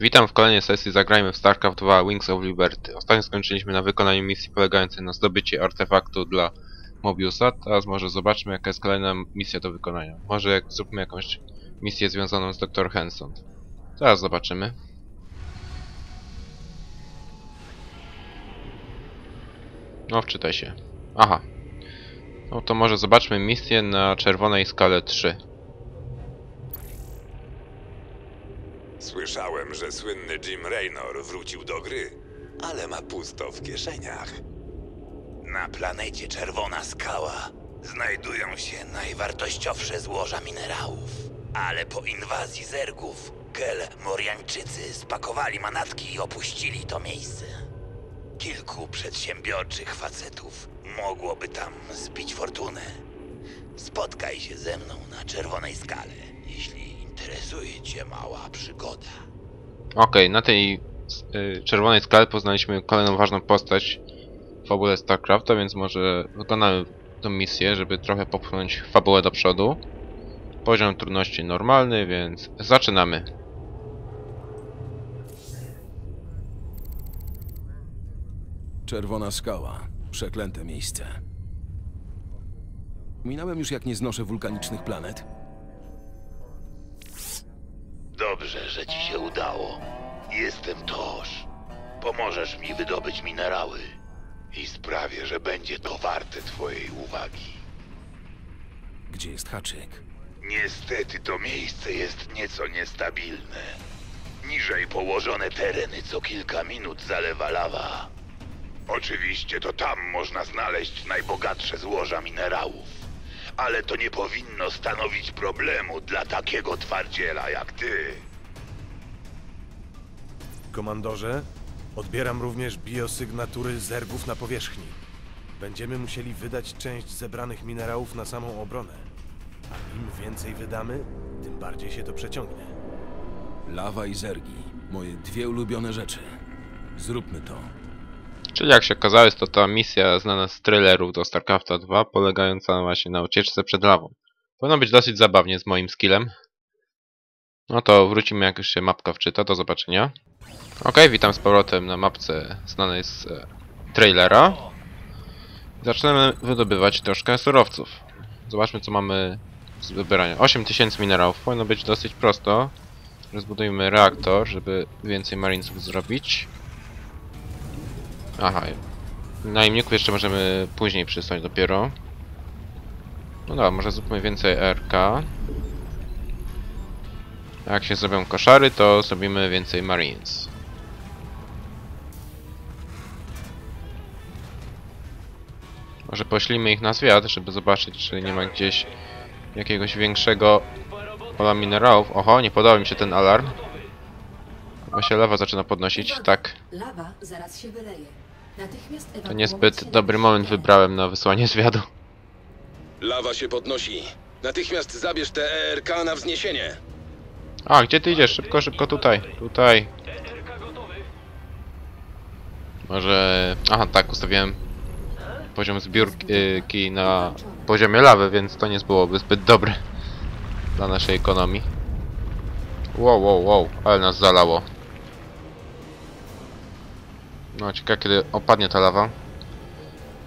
Witam w kolejnej sesji Zagrajmy w StarCraft 2 Wings of Liberty. Ostatnio skończyliśmy na wykonaniu misji polegającej na zdobyciu artefaktu dla Mobiusa. Teraz może zobaczmy jaka jest kolejna misja do wykonania. Może jak zróbmy jakąś misję związaną z Dr. Henson. Teraz zobaczymy. No, wczytaj się. Aha. No to może zobaczmy misję na czerwonej skale 3. Słyszałem, że słynny Jim Raynor wrócił do gry, ale ma pusto w kieszeniach. Na planecie Czerwona Skała znajdują się najwartościowsze złoża minerałów. Ale po inwazji zergów, Kel Moriańczycy spakowali manatki i opuścili to miejsce. Kilku przedsiębiorczych facetów mogłoby tam zbić fortunę. Spotkaj się ze mną na Czerwonej Skale, interesuje cię mała przygoda. Okej, na tej y, czerwonej skale poznaliśmy kolejną ważną postać w fabule StarCrafta, więc może wykonamy tę misję, żeby trochę popchnąć fabułę do przodu. Poziom trudności normalny, więc zaczynamy. Czerwona skała. Przeklęte miejsce. Minąłem już jak nie znoszę wulkanicznych planet. Dobrze, że ci się udało. Jestem Toż. Pomożesz mi wydobyć minerały i sprawię, że będzie to warte twojej uwagi. Gdzie jest haczyk? Niestety to miejsce jest nieco niestabilne. Niżej położone tereny co kilka minut zalewa lawa. Oczywiście to tam można znaleźć najbogatsze złoża minerałów. Ale to nie powinno stanowić problemu dla takiego twardziela jak ty. Komandorze, odbieram również biosygnatury zergów na powierzchni. Będziemy musieli wydać część zebranych minerałów na samą obronę. A im więcej wydamy, tym bardziej się to przeciągnie. Lawa i zergi. Moje dwie ulubione rzeczy. Zróbmy to. Czyli jak się okazało, jest to ta misja znana z trailerów do StarCrafta 2, polegająca właśnie na ucieczce przed lawą. Powinno być dosyć zabawnie z moim skillem. No to wrócimy jak już się mapka wczyta, do zobaczenia. Ok, witam z powrotem na mapce znanej z e, trailera. Zaczynamy wydobywać troszkę surowców. Zobaczmy co mamy z wybierania. 8000 minerałów, powinno być dosyć prosto. Rozbudujmy reaktor, żeby więcej marinesów zrobić. Aha. Najemników jeszcze możemy później przysłać dopiero. No dobra, może zróbmy więcej RK. A jak się zrobią koszary, to zrobimy więcej Marines. Może poślimy ich na zwiat, żeby zobaczyć, czy nie ma gdzieś jakiegoś większego pola minerałów. Oho, nie podoba mi się ten alarm. Chyba się lawa zaczyna podnosić, tak. To niezbyt dobry moment wybrałem na wysłanie zwiadu. Lawa się podnosi. Natychmiast zabierz te ERK na wzniesienie. A, gdzie ty idziesz? Szybko, szybko tutaj. Tutaj. Może... Aha, tak, ustawiłem poziom zbiórki na poziomie lawy, więc to nie byłoby zbyt dobre dla naszej ekonomii. Wow, wow, wow, ale nas zalało. No, ciekawe kiedy opadnie ta lawa.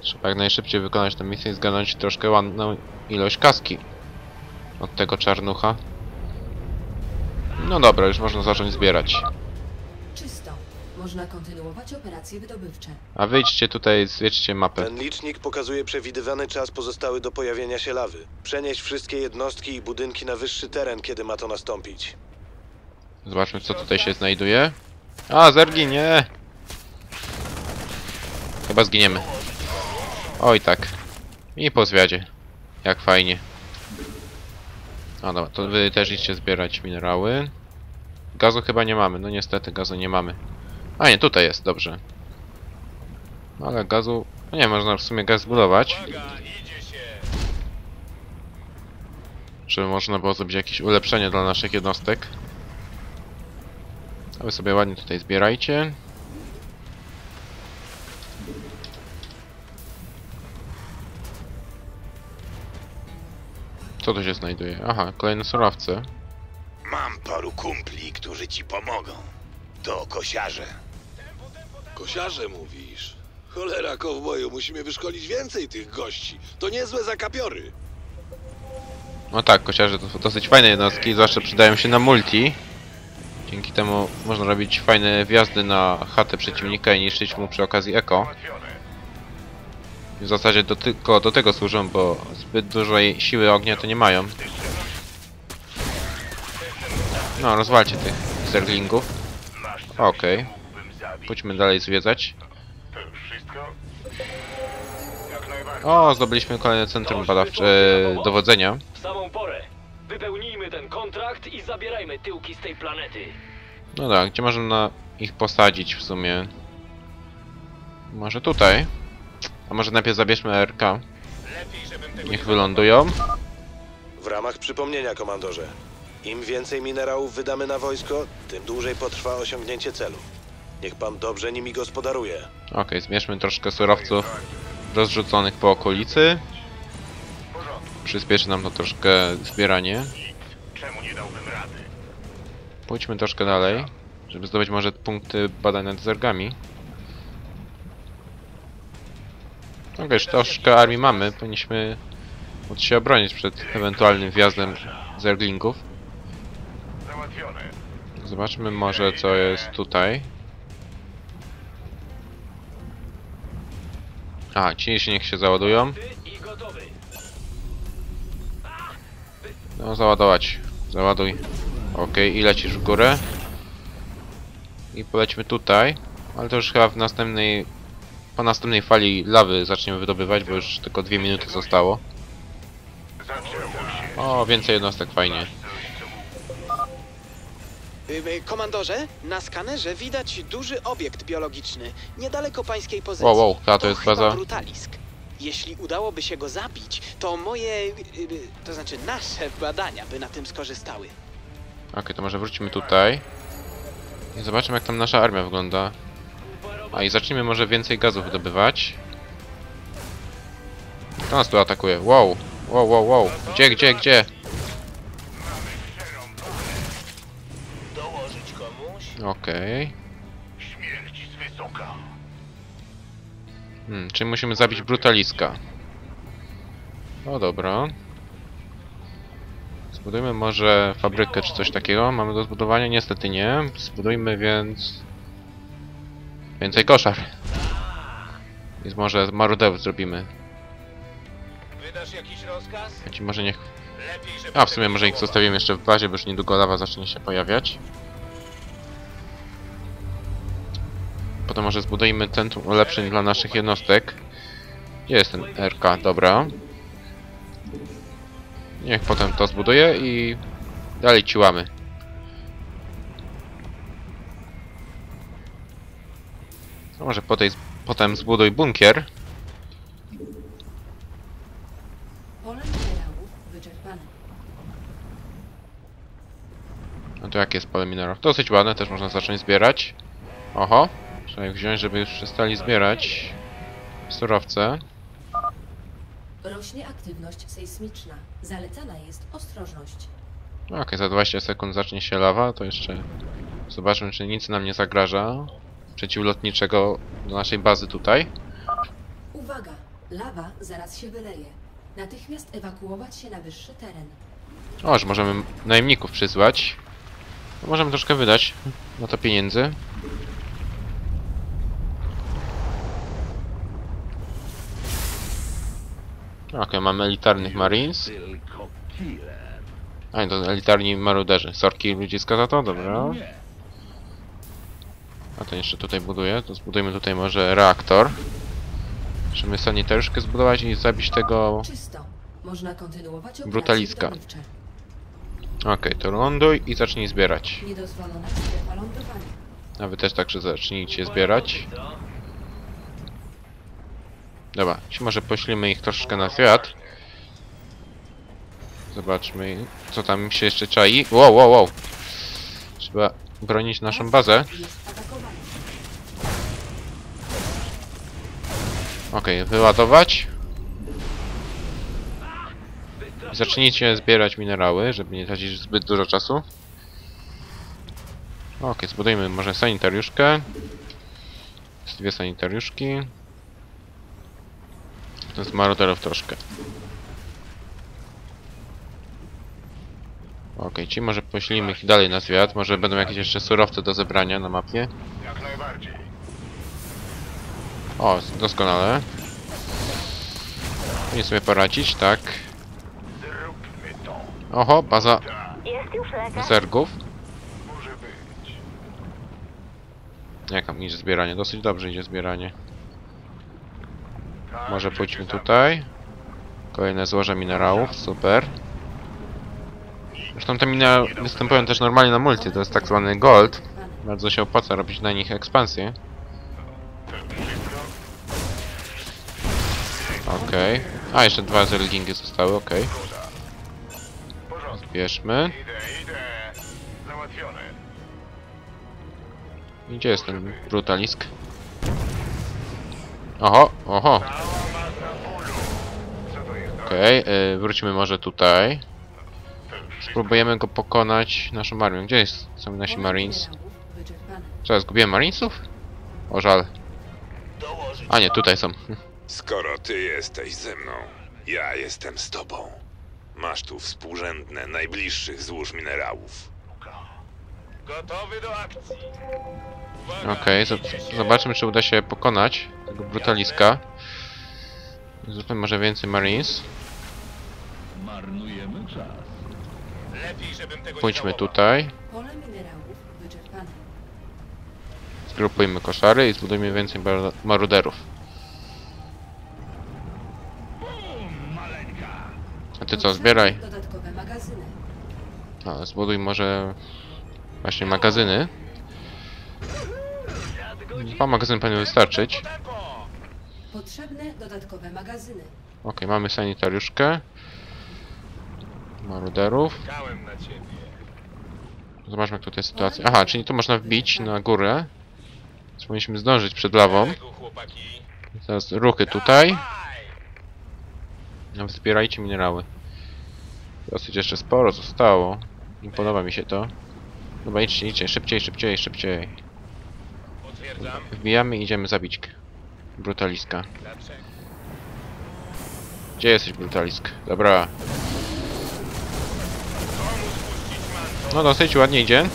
Trzeba jak najszybciej wykonać tę misję i zgarnąć troszkę ładną ilość kaski od tego czarnucha. No dobra, już można zacząć zbierać. Czysto. Można kontynuować operacje wydobywcze. A wyjdźcie tutaj, zwiedźcie mapę. Ten licznik pokazuje przewidywany czas pozostały do pojawienia się lawy. Przenieść wszystkie jednostki i budynki na wyższy teren, kiedy ma to nastąpić. Zobaczmy co tutaj się znajduje. A, zergi, nie! Chyba zginiemy. Oj tak. I po zwiadzie. Jak fajnie. A dobra, to wy też idźcie zbierać minerały. Gazu chyba nie mamy, no niestety gazu nie mamy. A nie, tutaj jest, dobrze. Ale gazu... No nie, można w sumie gaz zbudować. Żeby można było zrobić jakieś ulepszenie dla naszych jednostek. A wy sobie ładnie tutaj zbierajcie. Co tu się znajduje? Aha, kolejne surowce. Mam paru kumpli, którzy ci pomogą. To kosiarze. Kosiarze mówisz. Cholera, kowboju, musimy wyszkolić więcej tych gości. To niezłe zakapiory. No tak, kosiarze to dosyć fajne jednostki, zwłaszcza przydają się na multi. Dzięki temu można robić fajne wjazdy na chatę przeciwnika i niszczyć mu przy okazji eko. W zasadzie do, tylko do tego służą, bo zbyt dużej siły ognia to nie mają. No, rozwalcie tych zerglingów. Okej. Pójdźmy dalej zwiedzać. O, zdobyliśmy kolejne centrum badawcze e, dowodzenia. W samą porę. Wypełnijmy ten kontrakt i zabierajmy tyłki z tej planety. No tak, gdzie można na ich posadzić w sumie? Może tutaj? A może najpierw zabierzmy RK? Niech wylądują. W ramach przypomnienia, komandorze. Im więcej minerałów wydamy na wojsko, tym dłużej potrwa osiągnięcie celu. Niech pan dobrze nimi gospodaruje. Okej, zmierzmy troszkę surowców rozrzuconych po okolicy. Przyspieszy nam to troszkę zbieranie. Czemu nie dałbym rady? Pójdźmy troszkę dalej, żeby zdobyć może punkty badań nad zergami. Okej, już troszkę armii mamy, powinniśmy móc się obronić przed ewentualnym wjazdem zerglingów. Zobaczmy może co jest tutaj. A, ci się niech się załadują. No załadować. Załaduj. Okej, i lecisz w górę. I polećmy tutaj. Ale to już chyba w następnej... Po następnej fali lawy zaczniemy wydobywać, bo już tylko dwie minuty zostało. O, więcej jednostek, fajnie. Y, Komandorze, na skanerze widać duży obiekt biologiczny, niedaleko pańskiej pozycji. Wow, wow, ta to jest chyba baza. brutalisk. Jeśli udałoby się go zabić, to moje, y, to znaczy nasze badania by na tym skorzystały. Okej, to może wrócimy tutaj. I zobaczymy jak tam nasza armia wygląda. A i zacznijmy może więcej gazu wydobywać. Kto nas tu atakuje? Wow! Wow, wow, wow! Gdzie, gdzie, gdzie? Okej. Śmierć z wysoka. Hmm, czyli musimy zabić brutaliska. No dobra. Zbudujmy może fabrykę czy coś takiego. Mamy do zbudowania? Niestety nie. Zbudujmy więc... Więcej koszar. Więc może marudeów zrobimy. Wydasz jakiś rozkaz? Ci może niech... A, w sumie może ich zostawimy jeszcze w bazie, bo już niedługo lawa zacznie się pojawiać. Potem może zbudujmy centrum ulepszeń dla naszych jednostek. Gdzie jest ten RK? Dobra. Niech potem to zbuduje i dalej ciłamy. A może po tej, potem zbuduj bunkier. No to jakie jest pole minerałów? Dosyć ładne, też można zacząć zbierać. Oho, ich wziąć, żeby już przestali zbierać surowce. Rośnie aktywność sejsmiczna. Zalecana jest ostrożność. No Okej, za 20 sekund zacznie się lawa, to jeszcze zobaczmy, czy nic nam nie zagraża przeciwlotniczego do naszej bazy tutaj. Uwaga! Lawa zaraz się wyleje. Natychmiast ewakuować się na wyższy teren. O, że możemy najemników przyzwać. Możemy troszkę wydać na to pieniędzy. Okej, mamy elitarnych marines. A, nie, to elitarni maruderzy. Sorki ludziska za to, dobra. A to jeszcze tutaj buduję. To zbudujmy tutaj może reaktor. Musimy sanitariuszkę zbudować i zabić tego... Brutaliska. Okej, to ląduj i zacznij zbierać. A wy też także zacznijcie zbierać. Dobra, ci może poślimy ich troszeczkę na świat. Zobaczmy, co tam się jeszcze czai. Wow, wow, wow. Trzeba bronić naszą bazę. Okej, wyładować. Zacznijcie zbierać minerały, żeby nie tracić zbyt dużo czasu. Okej, zbudujmy może sanitariuszkę. Dwie sanitariuszki. To jest maroderów troszkę. Okej, ci może poślimy ich dalej na zwiat. Może będą jakieś jeszcze surowce do zebrania na mapie. Jak najbardziej. O, doskonale. Nie sobie poradzić, tak. Oho, baza zergów. Może być. Jak tam idzie zbieranie? Dosyć dobrze idzie zbieranie. Może pójdźmy tutaj. Kolejne złoże minerałów, super. Zresztą te miny występują też normalnie na multi, to jest tak zwany gold. Bardzo się opłaca robić na nich ekspansję. Okej. A, jeszcze dwa zergingi zostały, okej. Zbierzmy. Załatwione. I Gdzie jest ten brutalisk? Oho, oho. Okej, y, wróćmy może tutaj. Spróbujemy go pokonać naszą armią. Gdzie jest, są nasi marines? Co, zgubiłem marinesów? O żal. A nie, tutaj są. Skoro ty jesteś ze mną, ja jestem z tobą. Masz tu współrzędne najbliższych złóż minerałów. Gotowy do akcji. Okej, zo- zobaczmy czy uda się pokonać tego brutaliska. Zróbmy może więcej marines. Marnujemy czas. Lepiej, żebym tego Pójdźmy tutaj. Pole minerałów wyczerpane. Zgrupujmy koszary i zbudujmy więcej maruderów. A ty co, zbieraj. Dodatkowe magazyny. A, zbuduj może właśnie magazyny. Dwa magazyny powinny wystarczyć. Potrzebne dodatkowe magazyny. Okej, mamy sanitariuszkę. Maruderów. Czekałem na ciebie. Zobaczmy jak tutaj sytuacja. Aha, czyli tu można wbić na górę. Więc powinniśmy zdążyć przed lawą. Tego, chłopaki. Teraz ruchy tutaj. Dawaj. No, Zbierajcie minerały. Dosyć jeszcze sporo zostało. Nie podoba mi się to. Dobra, idźcie, idźcie, szybciej, szybciej, szybciej. Potwierdzam. Wbijamy i idziemy zabić brutaliska. Gdzie jesteś, brutalisk? Dobra. No dosyć ładnie idzie.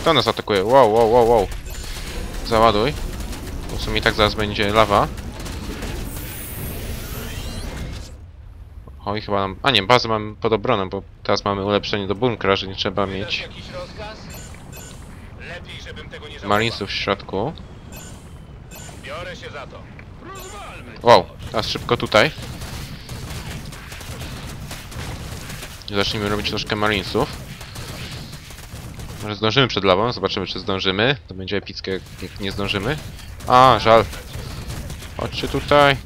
Kto nas atakuje? Wow, wow, wow, wow. Załaduj. Bo w sumie tak zaraz będzie lawa. Oj, chyba nam... A nie, bazę mamy pod obroną, bo teraz mamy ulepszenie do bunkra, że nie trzeba mieć Jakiś rozkaz? Lepiej, żebym tego nie żałował. Marinesów w środku. Biorę się za to. Wow, teraz szybko tutaj. Zacznijmy robić troszkę marinesów. Może zdążymy przed lawą, zobaczymy czy zdążymy. To będzie epickie jak- jak nie zdążymy. A, żal. Chodźcie tutaj.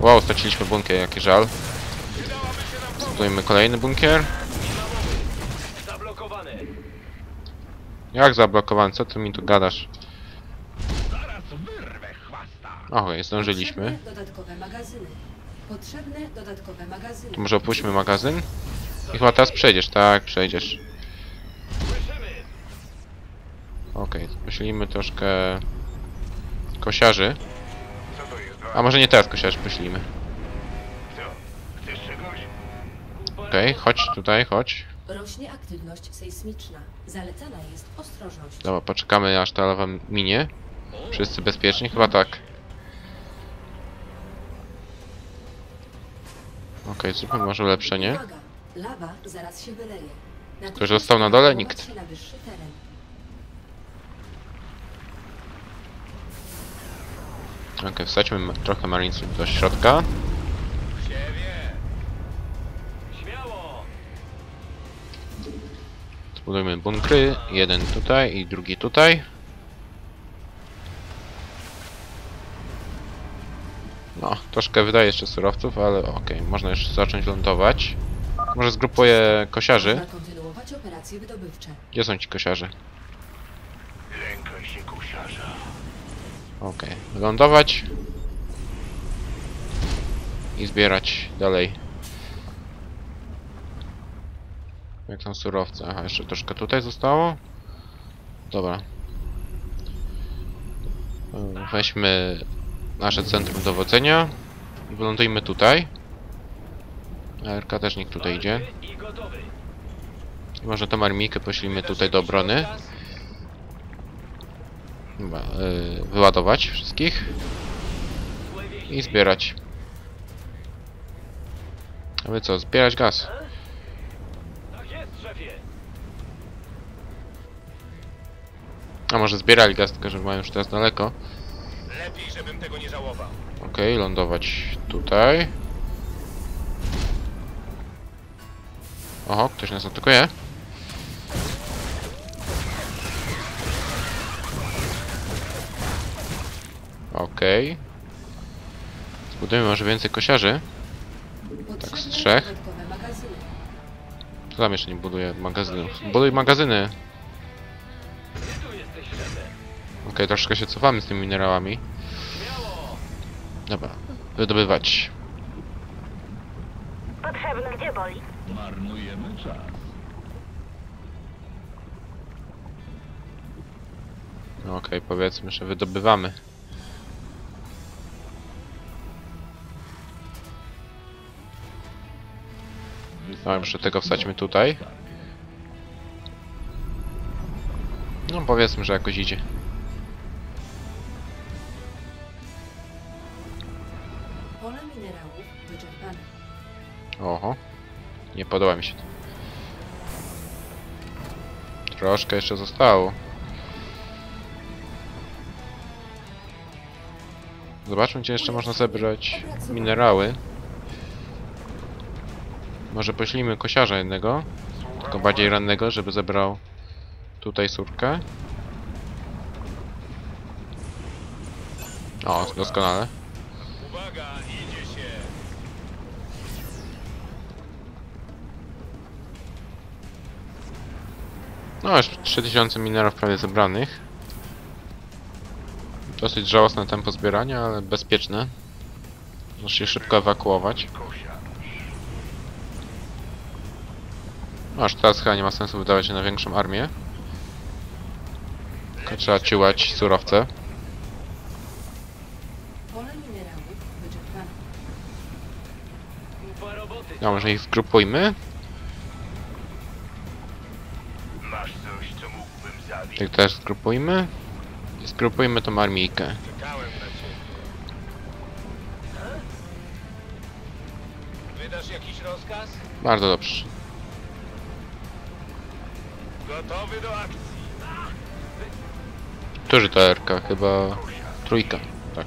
Wow, straciliśmy bunkier, jaki żal. Zbudujmy kolejny bunkier. Zablokowany. Jak zablokowany? Co ty mi tu gadasz? Zaraz wyrwę chwasta. Okej, zdążyliśmy. Potrzebne dodatkowe magazyny. Potrzebne dodatkowe magazyny. To może opuśćmy magazyn. I chyba teraz przejdziesz, tak, przejdziesz. Okej, poślimy troszkę kosiarzy. Co to jest? A może nie teraz kosiarzy poślimy. Co? Chcesz czegoś? Okej, chodź tutaj, chodź. Rośnie aktywność sejsmiczna. Zalecana jest ostrożność. Dobra, poczekamy aż ta lawa minie. Wszyscy bezpiecznie? Chyba tak. Okej, zróbmy może ulepszenie. Uwaga! Lawa zaraz się wyleje. Natychmiast Ktoś został na dole? Nikt. na wyższy teren. Okej, wsadźmy ma- trochę marinesów do środka. Zbudujmy bunkry. Jeden tutaj i drugi tutaj. No, troszkę wydaje jeszcze surowców, ale okej, można już zacząć lądować. Może zgrupuję kosiarzy. Gdzie są ci kosiarze? Lękaj się kusiarza. Okej, lądować. I zbierać dalej. Jak tam surowce? Aha, jeszcze troszkę tutaj zostało. Dobra. Weźmy nasze centrum dowodzenia. i Wylądujmy tutaj. RK też niech tutaj idzie. Może tą armijkę poślimy tutaj do obrony. Chyba, yy, wyładować wszystkich i zbierać. A wy co, zbierać gaz? A może zbierali gaz, tylko że mają już teraz daleko. Lepiej, żebym tego nie żałował. Okej, lądować tutaj. Oho, ktoś nas atakuje. Okej. Zbudujemy może więcej kosiarzy. Potrzebne z trzech. magazyny. Co tam jeszcze nie buduje magazynów? Buduj magazyny. Okej, troszkę się cofamy z tymi minerałami. Dobra, wydobywać. Potrzebny gdzie boli? No Okej, powiedzmy, że wydobywamy. No, jeszcze tego wsadźmy tutaj. No, powiedzmy, że jakoś idzie. Minerałów wyczerpane. Oho. Nie podoba mi się to. Troszkę jeszcze zostało. Zobaczmy, gdzie jeszcze można zebrać minerały. Może poślimy kosiarza jednego, tylko bardziej rannego, żeby zebrał tutaj surkę. O, doskonale. Uwaga, No, już 3000 minerów prawie zebranych. Dosyć żałosne tempo zbierania, ale bezpieczne. Muszę się szybko ewakuować. No, aż teraz chyba nie ma sensu wydawać się na większą armię. Tylko trzeba ciułać surowce. No, może ich zgrupujmy? Jak też zgrupujmy? I zgrupujmy tą armijkę. Czekałem na ciebie. Wydasz jakiś rozkaz? Bardzo dobrze. Gotowy do akcji. Którzy to RK? Chyba trójka. Tak.